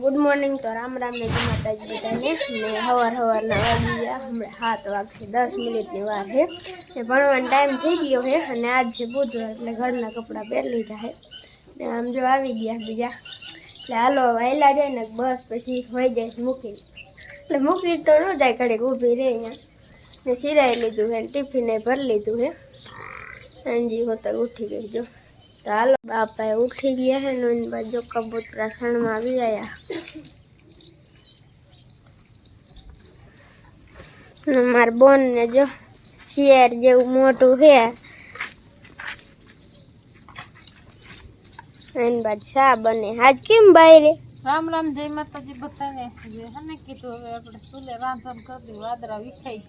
Good morning. તો રામ રામ ને જય માતાજી બધાને. ને હવાર હવારના વાગી ગયા. હમણાં સાત વાગશે, દસ મિનિટની વાર છે ને ભણવાનો ટાઈમ થઈ ગયો છે અને આજ છે બુધવાર, એટલે ઘરના કપડાં પહેરી લીધા છે ને આમ જો આવી ગયા બીજા. એટલે હાલો વહેલા જાય ને બસ પછી હોઈ જાય મૂકી એટલે મૂકી તો ન જાય, ઘડીક ઊભી રહે અહીંયા. ને સિરાઈ લીધું છે ટિફિને ભરી લીધું છે અંજી હોતા ઉઠી ગઈ જો. તો બાપા ઉઠી ગયા છે ને એની બાજુ કબૂતરા સણમાં આવી ગયા. મારા બોન ને જો શિયાર જેવું મોટું છે. એની બાદ શા બને? આજ કેમ બાયરે? રામ રામ જય માતાજી બધાને. જે હને કીધું હવે આપણે સુલે રાંધણ કરી વાદરા વિખાઈ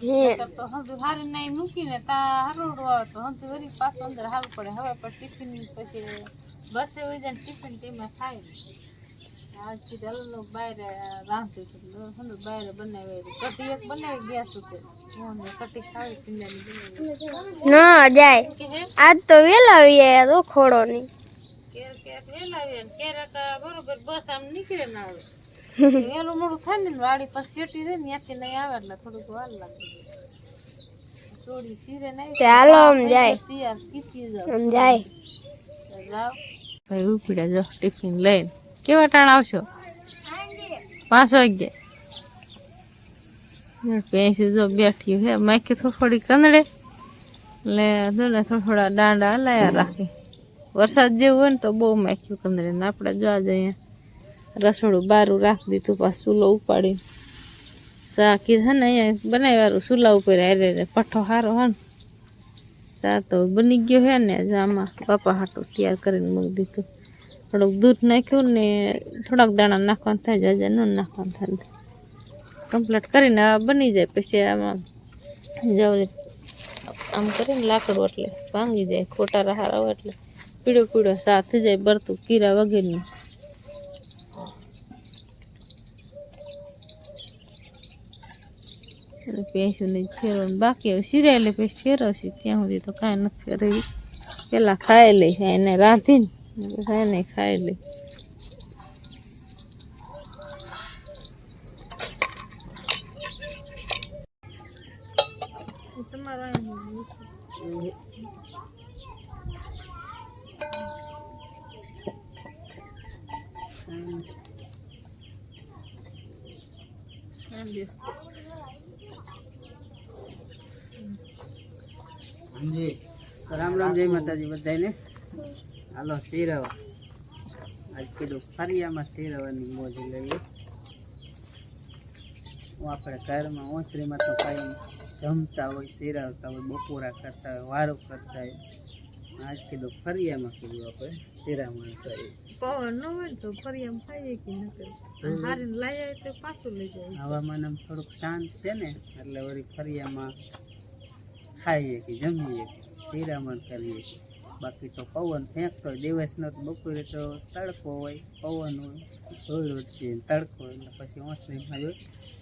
ગઈ તો હંધુ હારી નાઈ મૂકીને તા હરોડો આવે તો હંધુ વળી પાછો અંદર હાલ પડે. હવે પણ ટિફિન પછી બસે હોય જાય ટિફિન ટીમાં ખાય આજ કીધું હલો બહાર રાંધું તો હંધુ બહાર બનાવી કટી એક બનાવી ગયા ઉપર મોહન કટી ખાવી પીંડાની બનાવી. જાય. આજ તો વેલા આવી ગયા તો ખોડો નહીં. કેર કેર વેલા આવે ને ક્યારેક બરોબર બસ આમ નીકળે ના આવે વેલું મોડું થાય ને વાડી પર શેટી રહે ને ત્યાંથી નહીં આવે એટલે થોડુંક વાર લાગે. થોડી ફીરે નહીં તે આમ જાય. તૈયાર કીધી જાવ આમ જાય. જાવ ભાઈ ઉપડ્યા જો ટિફિન લઈને. કેવા ટાણ આવશો? પાંચ વાગે પેસી જો બેઠી હે માખી થોડી કંદડે એટલે થોડા દાંડા હલાયા રાખે. વરસાદ જેવું હોય ને તો બહુ માખ્યું કંદરે ને આપણે જો આજે અહીંયા રસોડું બારું રાખી દીધું, પાછું ચૂલો ઉપાડી સા કીધા ને, અહીંયા બનાવ્યું ચૂલા ઉપર હારે પઠ્ઠો સારો હોય ને. સા તો બની ગયો હે ને, જો આમાં બાપા હાટું તૈયાર કરીને મૂકી દીધું. થોડુંક દૂધ નાખ્યું ને, થોડાક દાણા નાખવાનું થાય, જાજા ન નાખવાનું થાય કમ્પ્લીટ કરીને બની જાય, પછી આમાં જવરી આમ કરીને લાકડું એટલે ભાંગી જાય, ખોટા રહારા એટલે. પીળો પીળો સા થઈ જાય બરતું કીરા વગેરેનું. પેસું નહીં ને ફેરવાનું બાકી હવે સિરાયેલે પછી ફેરવશે. ત્યાં સુધી તો કાંઈ નથી ફેરવી. પેલા ખાઈ લઈશ એને રાંધીને પછી એને ખાઈ લઈ તમારા જી રામ રામ, જય માતાજી બધાને હાલો, શેરવા. આજ કીધું ફરિયામાં શેરવાની મોજ લઈએ. આપણે ઘરમાં ઓસરીમાં તો કાંઈ જમતા હોય, શેરાવતા હોય, બપોરા કરતા હોય, વારો કરતા હોય. આજ કીધું ફરિયામાં કીધું આપણે શેરામાં કરીએ. પવન ન હોય તો ફરી એમ ખાઈએ કે ન કરીએ હારીને લઈ આવે તો પાછું લઈ જાય હવામાન આમ થોડુંક શાંત છે ને એટલે વળી ફરિયામાં ખાઈએ કે જમીએ કે શિરામણ કરીએ કે. બાકી તો પવન ફેંકતો હોય દિવસનો તો બપોરે તો તડકો હોય પવન હોય ધોળો છે તડકો હોય એટલે પછી ઓસરીમાં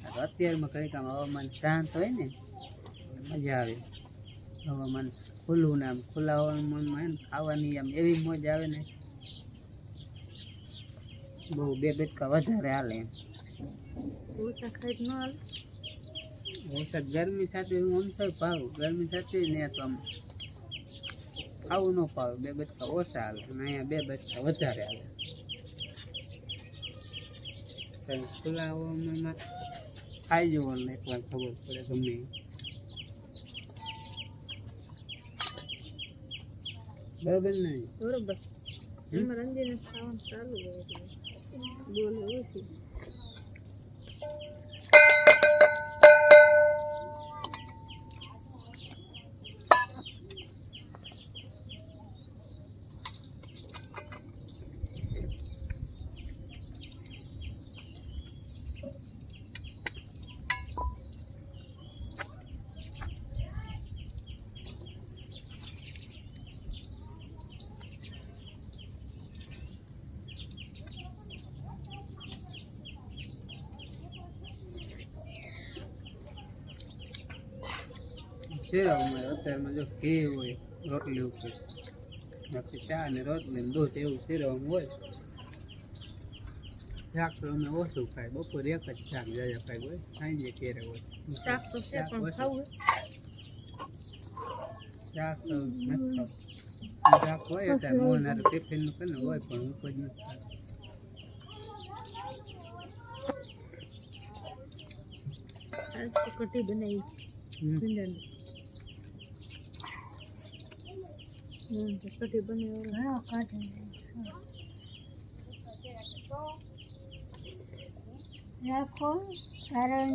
તો અત્યારમાં ઘડીક આમ હવામાન શાંત હોય ને મજા આવે. હવામાન ખુલ્લું ને આમ ખુલ્લા હવામાનમાં એમ ખાવાની આમ એવી મજા આવે ને બહુ બે બેટકા વધારે હાલે. ઓછા ગરમી થતી હું આમ થાય પાવું ગરમી થતી ને તો આમ આવું ન પાવે બે બચકા ઓછા હાલે અને અહીંયા બે બચકા વધારે હાલે. તો ખુલ્લા જવું ખાઈ જવાનું એકવાર ખબર પડે ગમે. બરાબર ને? બરોબર. એમાં રંજીને ખાવાનું ચાલુ હોય એટલે બોલે ઓછી શેરાવમાં અત્યારમાં જો ઘી હોય રોટલી ઉપર બાકી ચા ને રોટલી ને દૂધ એવું શેરાવમાં હોય. શાક તો અમે ઓછું ખાય બપોરે એક જ શાક જાય ખાય હોય સાંજે કેરે હોય. શાક તો છે પણ ખાવું શાક તો નથી ખાવું. શાક હોય એટલે મોનાર ટિફિનનું કને હોય પણ હું કોઈ નથી ખાતો. આજ તો કઢી. ભીંડાની હમ તો રાખો કારણ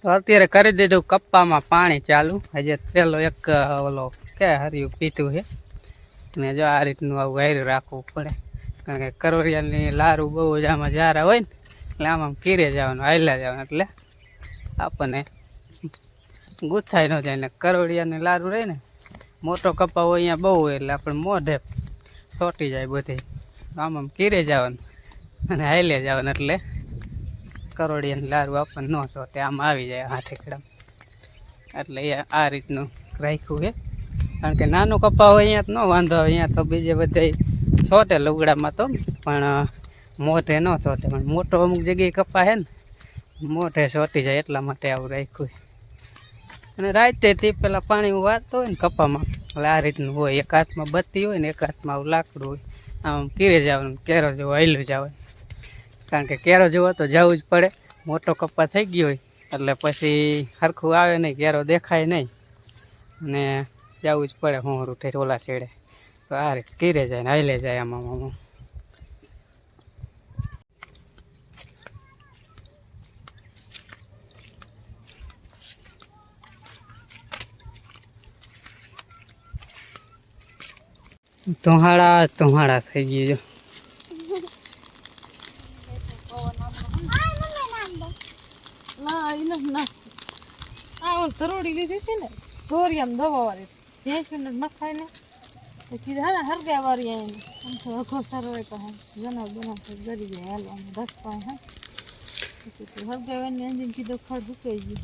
તો અત્યારે કરી દીધું કપ્પામાં પાણી ચાલુ. હજી પેલો એક ઓલો કે હર્યું પીતું છે. ને જો આ રીતનું આવું વાયરું રાખવું પડે. કારણ કે કરોરિયાની લારું બહુ જ આમાં જારા હોય ને, એટલે આમ આમ કીરે જવાનું, હાલ્યા જવાનું. એટલે આપણને ગુથાઈ ન જાય. ને કરોડિયાની લારું રહે ને, મોટો કપ્પા હોય અહીંયા બહુ હોય એટલે આપણે મોઢે ચોટી જાય બધી. આમ આમ કીરે જવાનું અને હાલ્યા જવાનું એટલે કરોડિયાની લારું આપણને ન સોટે આમ આવી જાય હાથે કડમ. એટલે એ આ રીતનું રાખ્યું છે. કારણ કે નાનું કપા હોય અહીંયા તો ન વાંધો હોય અહીંયા તો બીજે બધે સોટે લુગડામાં તો, પણ મોઢે ન ચોટે પણ મોટો અમુક જગ્યાએ કપા છે ને, મોઢે સોટી જાય એટલા માટે આવું રાખ્યું અને રાતે તે પેલા પાણી વાળતો હોય ને કપામાં, એટલે આ રીતનું હોય. એક હાથમાં બત્તી હોય ને એક હાથમાં આવું લાકડું હોય. આમ કીરે જવાનું, કેરો જેવું હૈલું જવાનું. કારણ કે કેરો જુઓ તો જવું જ પડે. મોટો કપ્પા થઈ ગયો હોય. એટલે પછી સરખું આવે નહીં, કેરો દેખાય નહીં. અને જવું જ પડે હું રૂઠે ઓલા છેડે. તો આ રીતે કીરે જાય ને હાલે જાય આમાં આમાં તોહાડા તોહાડા થઈ ગયું જો ના એ નથી આ ઓલ તરોડી લીધી હતી ને ધોરિયામ દવા વાળી ભેંસ ને નખાય ને. પછી હા ને હરગા વાળી આવીને આમ તો અઘો સારો હોય તો હે જનાવ બનાવ ગરી જાય હાલો આમ દસ પાય હે. પછી તો હરગા વાળી એન્જિન કીધું ખડ દુકાઈ ગયું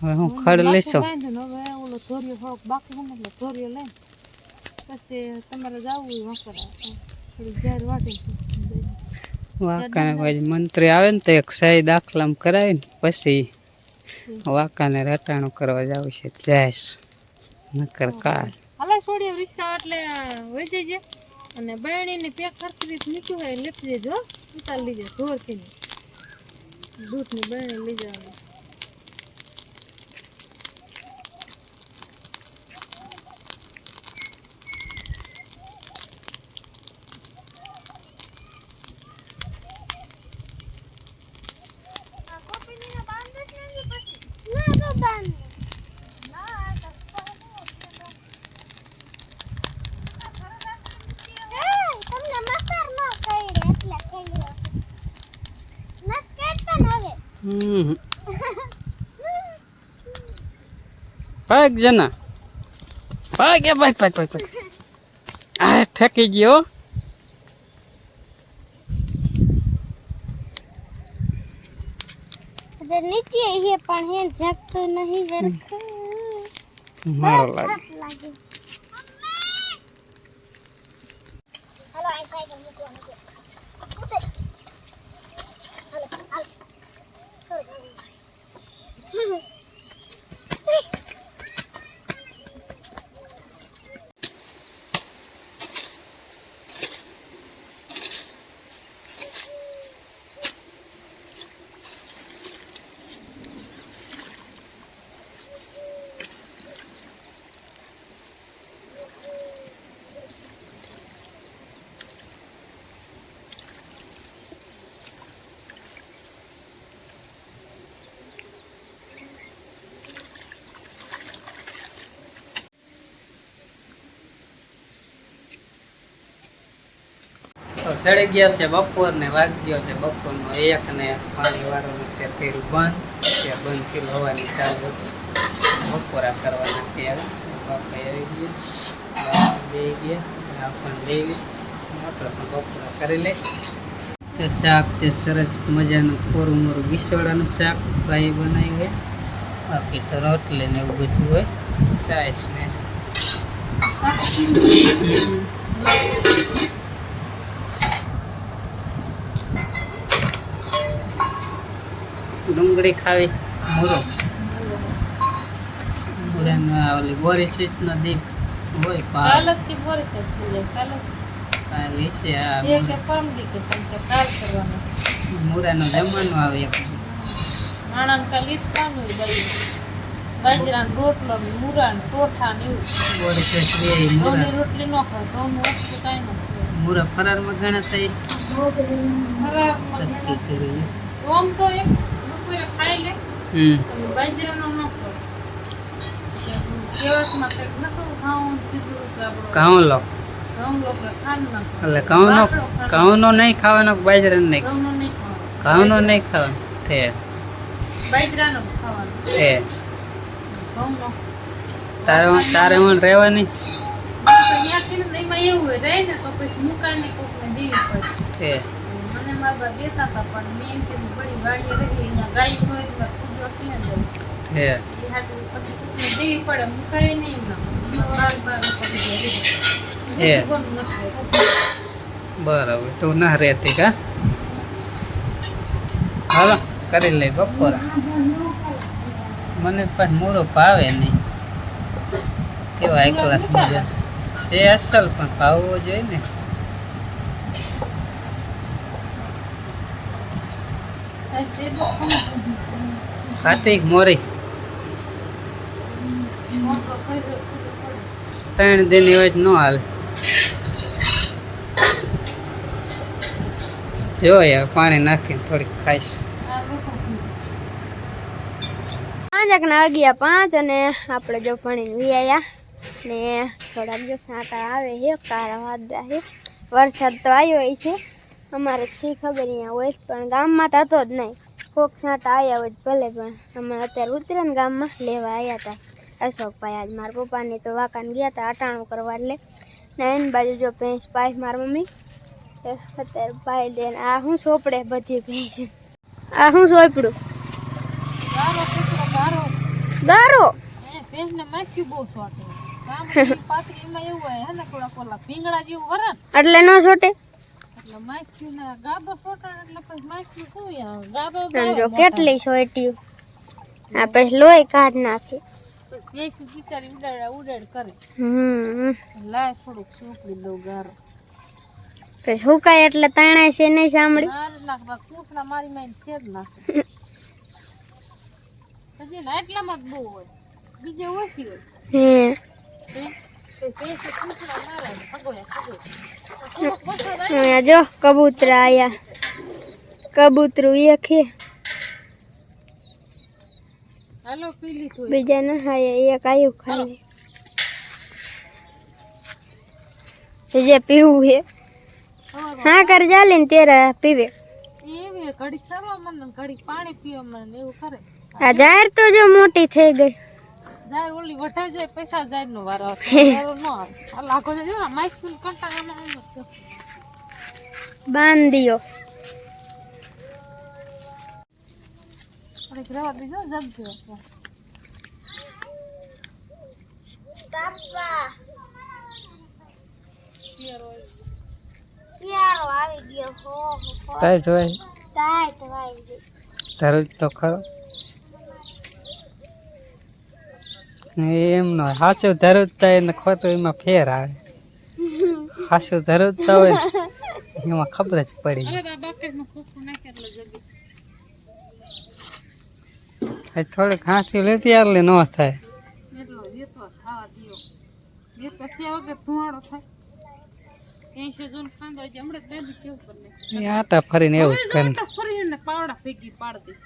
હવે હું ખડ લેશો હવે ઓલો ધોરિયો થોડોક બાકી હોય એટલે ધોરિયો લઈને. પછી તમારે જવું હોય વાંકરા થોડીક જાહેર વાટે વાંકાને પછી મંત્રી આવે ને તો એક સહી દાખલામ કરાવી ને પછી વાંકાને રટાણું કરવા જાવ છે. જઈશ નકર કાલ. હાલે છોડીએ રિક્ષા એટલે વહી જઈએ અને બહેણીને પેક કરતી રીતે મૂક્યું હોય લેતી જજો ઉતાર લીજે ઢોરથી દૂધની બહેણી લઈ જવાની. ભાગ જના. ભાગ એ ભાગ ભાગ ભાગ આ ઠકી ગયો. નીચે હે પણ હે જગતું નહીં જરખું મારો લાગે. હાલો આ સાયકલ મૂકવાનું છે સડી ગયા છે બપોર ને વાગ્યો છે બપોરનો. એક ને પાણી વાળું ત્યાં કર્યું બંધ. ત્યાં બંધ કર્યું હોવાની ચાલુ બપોર બપોરા કરવાના છે હવે. બાપા આવી ગયા. બે ગયા. આપણને લઈ આપણે પણ બપોરા કરી લે તો શાક છે, સરસ મજાનું કોરું મોરું ગીસોડાનું શાક ભાઈ બનાવ્યું હોય બાકી તો રોટલી ને એવું બધું હોય. સાઈસ ને. ડુંગળી ખાવી. મૂરો. મૂરાનો ઓલી બોરી સ્વીટનો દીપ હોય કાલ પાલથી બોરી સાહેબ થઈ જાય કાલ છે આ કે પરમ દી પણ કે કાલ કરવાનું. મૂરાનો જમવાનું આવે એક. આણંદ કાલ ઈ જ ખાવાનું બાજરાનો રોટલો ને મૂરા ને ટોઠા ને એવું. બોરી સ્વીટ બે મૂરા. રોટલી ન ખાય ઘઉંનું વસ્તુ કાઈ ન મૂરા ફરારમાં ઘણા તરતી કરી ઓમ તો એમ આપણો ઘઉં લો. એટલે ઘઉંનો ઘઉંનો નહીં ખાવાનો બાજરાનો નહીં? ઘઉંનો નહીં ખાવાનો. બાજરાનો ખાવાનો તે ઘઉંનો તારે તારે હું રહેવાની મને મારા બા દેતા હતા પણ મેં એમ કીધું બળી વાળી રહી અહીંયા ગાય હોય હે. બરાબર. તું ના રહેતી કા? હાલો કરી લે બપોર. મને પણ મૂરો ભાવે નહીં. કેવા એકલાસ ક્લાસ મજા. છે અસલ પણ ભાવવો જોઈએ ને. સાહેબ ખાતી મોરી. ત્રણ દિન હોય જ ન હાલે. યાર, પાણી નાખીને થોડીક ખાઈશ. પાંચ. ના વાગ્યા પાંચ અને આપણે જો ભણીને આવ્યા ને થોડાક જો સાંટા આવે છે, કાળા વાદા છે. વરસાદ તો આવ્યો છે. અમારે શી ખબર અહીંયા હોય પણ ગામમાં તો હતો જ નહીં. કોક છાંટા આવ્યા હોય ભલે પણ અમે અત્યારે ઉત્તરાયણ ગામમાં લેવા આવ્યા હતા અશોકભાઈ આજ મારા પપ્પાની તો વાકાને ગયા હતા અટાણું કરવા એટલે. ને એની બાજુ જો ભેંસ પાય મારા મમ્મી. અત્યારે પાય દે આ શું સોપડે બધી ભેંસ. આ શું સોપડું ગારો હે એટલે ન છોટે કેટલી સોટ્યું આ લોહી કાઢ નાખી. ભેંસું બિચારી ઉડાડ ઉડાડ કરે. હમ. લાય થોડુંક ચોપડી દઉં ગારો. પછી સુકાય એટલે તણાય છે નહીં સાંભળી? કૂસણા મારી મારી છે જ નાખે એટલામાં જ બહુ હોય. બીજે ઓછી હોય. હે? હે? તો ભેંસે કૂસણા મારે ને ફગોયા ફગોયા. તો થોડોક વરસાદ આવ્યો અહીંયા જો કબૂતરા આયા કબૂતરું એક હે હાલો પી લીધું બીજા ના આયા એક આવ્યું ખાલી જે પીવું હે હા કર ચાલે ને તેરે પીવે એવી ઘડીક સરવા મને ને ઘડીક પાણી પીવા મને ને એવું કરે આ જાહેર તો જો મોટી થઈ ગઈ જાય ઓલી વટાઈ જાય પૈસા જાય નો વારો નો આ લાખો જાય ને માઇક ફૂલ કંટાળામાં શિયાળો આવી ગયો. હો તાય જોઈ તાય તો આવી ગઈ તારું તો ખરો. એમ નો હાચું હોય ને ખોટું એમાં ફેર આવે. હાચું ધરુજતા હોય એમાં ખબર જ પડી. થોડીક હાંસી લેતી એટલે ન થાય. આટા ફરીને એવું જ કરે. પાવડા ભેગી પાડતી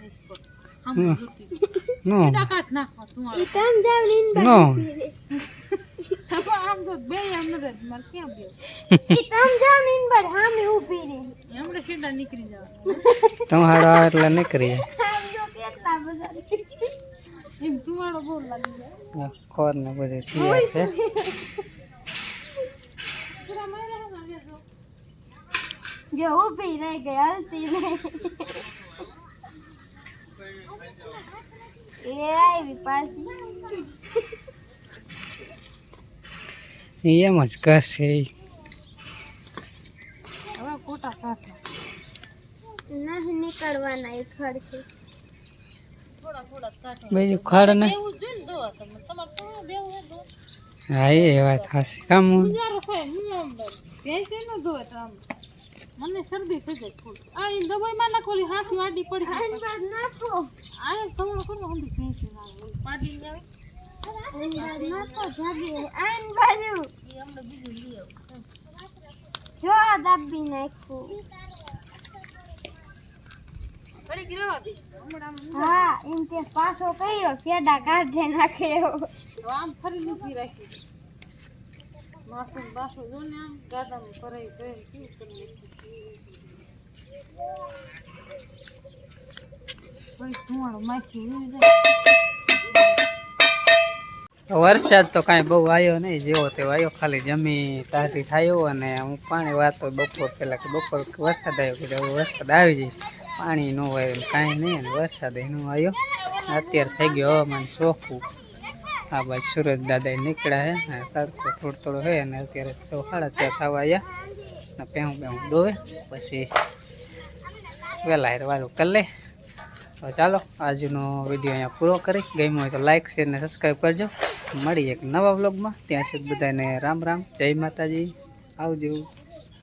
નીકળી જવા તમારો એટલે લાગી જાય. ખોર ને બધું તૈયાર છે. જો ઊભી રહી ગઈ હલતી નહીં એમ જ કરશે. બીજું ખડ ને એવું જોઈને દો તમે. તમારે થોડું બેવું હે દો હા એ વાત હશે કામ મને શરદી થઈ જાય ફૂલ આ ઈ દવાઈમાં નાખોલી હાથી વાડી પડી જાય. નાખો. આ તમારો કરો હંધી ભેંસે ના પાડી જાવે આન બાદ નાખો જાગી આન બાજુ. ઈ બીજું લઈ આવું. જો આ દાબી નાખું ઘડીક રહેવા દઈશ. હા એમ તે પાછો કર્યો કેડા કાઢે નાખે એવો. આમ ફરી નથી રાખી. માથું બાસું જો ને આમ ગાદામાં ફરાઈ ગઈ કેવું કરી નાખ્યું? વરસાદ તો કાંઈ બહુ આવ્યો નહીં, જેવો તેવો આવ્યો. ખાલી જમી તારી થયો અને હું પાણી વાતો બપોર પહેલાં કે બપોર વરસાદ આવ્યો કે હવે વરસાદ આવી જઈશ. પાણી ન હોય કાંઈ નહીં, વરસાદ એનો આવ્યો. અત્યારે થઈ ગયો હવામાન ચોખ્ખું. આ બાજુ સુરજ દાદા નીકળ્યા છે અને તડકો થોડો થોડો છે અને અત્યારે છ સાડા છ થવા આવ્યા ને પહેવું પહેવું દોવે, પછી વહેલા હેર વાળું કરી લે. તો ચાલો, આજનો વીડિયો અહીંયા પૂરો કરી. ગમ્યો હોય તો લાઇક શેર ને સબસ્ક્રાઈબ કરજો. મળીએ એક નવા બ્લોગમાં ત્યાં સુધી બધાને રામ રામ. જય માતાજી. આવજો.